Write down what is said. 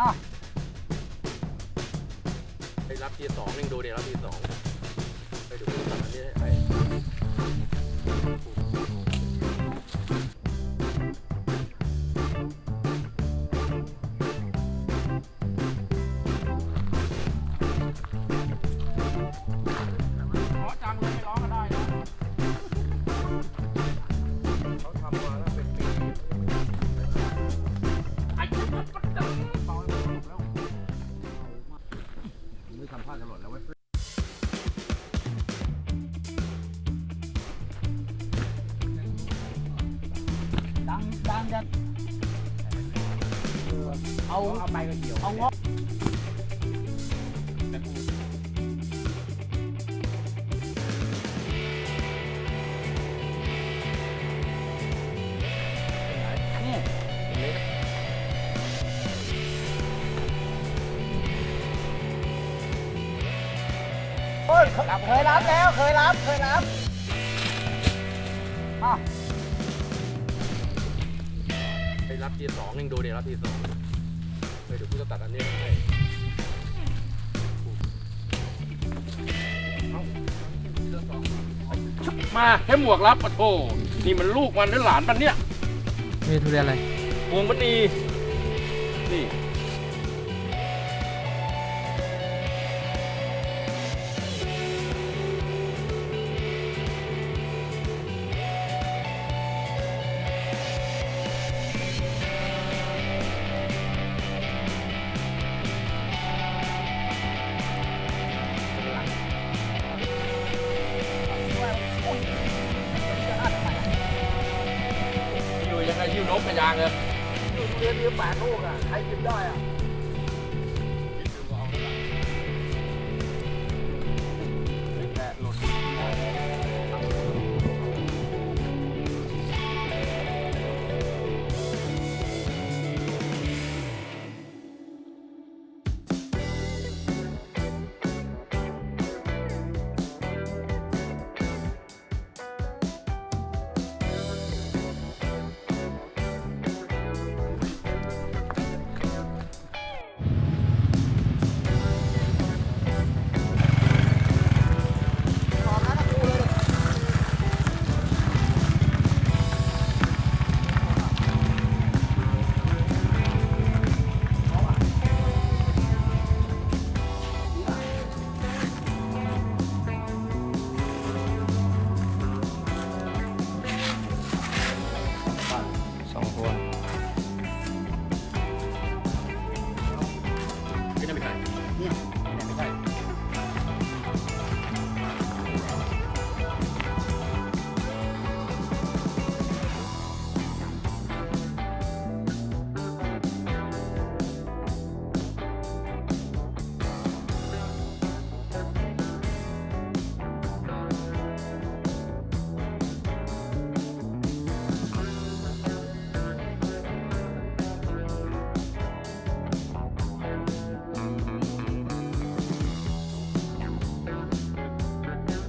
อะไปรับทีสองหนึ่งดูเดี๋ยวรับทีสองไปดูตัดอันนี้ให้ ไม่ทำพลาดกันหมดแล้วเว้ยดังดังจะเอาเอาไปก็เดียวเอางอ โอ้ยเคยรับแล้วเคยรับเคยรับอะไปรับทีสองหนึ่งดูเดี๋ยวรับทีสองไปดูผู้ตัดอันนี้ให้มาแค่หมวกรับปะโถนี่มันลูกมันหรือหลานมันเนี่ยนี่ทุเรียนอะไร พวงมณีนี่ พยางเลยเรียนเรียนแปดลูกอะใครกินได้อะ побачення.